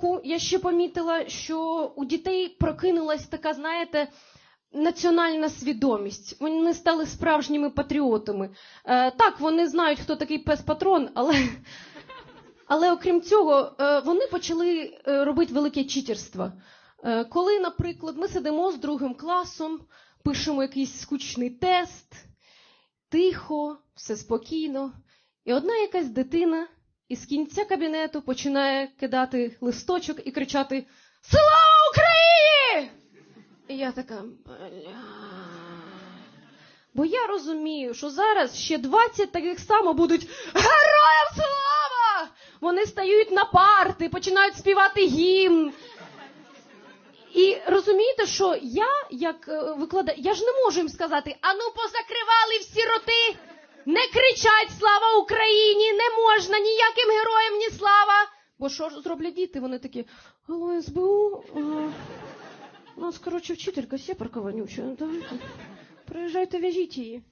року я ще помітила, що у дітей прокинулась така, знаєте, національна свідомість. Вони стали справжніми патріотами. Е, так, вони знають, хто такий пес-патрон, але, але окрім цього, е, вони почали е, робити велике читерство. Е, коли, наприклад, ми сидимо з другим класом, пишемо якийсь скучний тест, тихо, все спокійно, і одна якась дитина із кінця кабінету починає кидати листочок і кричати Слава Україні! І я така. «Бля». Бо я розумію, що зараз ще 20 таких само будуть Героям слава! Вони стають на парти, починають співати гімн. І розумієте, що я, як е, викладач, я ж не можу їм сказати, ану позакривали всі роти, не кричать слава Україні, можна ніяким героям ні слава. Бо що ж зроблять діти? Вони такі, алло, СБУ, у нас, коротше, вчителька сєпарка вонюча, давайте, приїжджайте, в'яжіть її.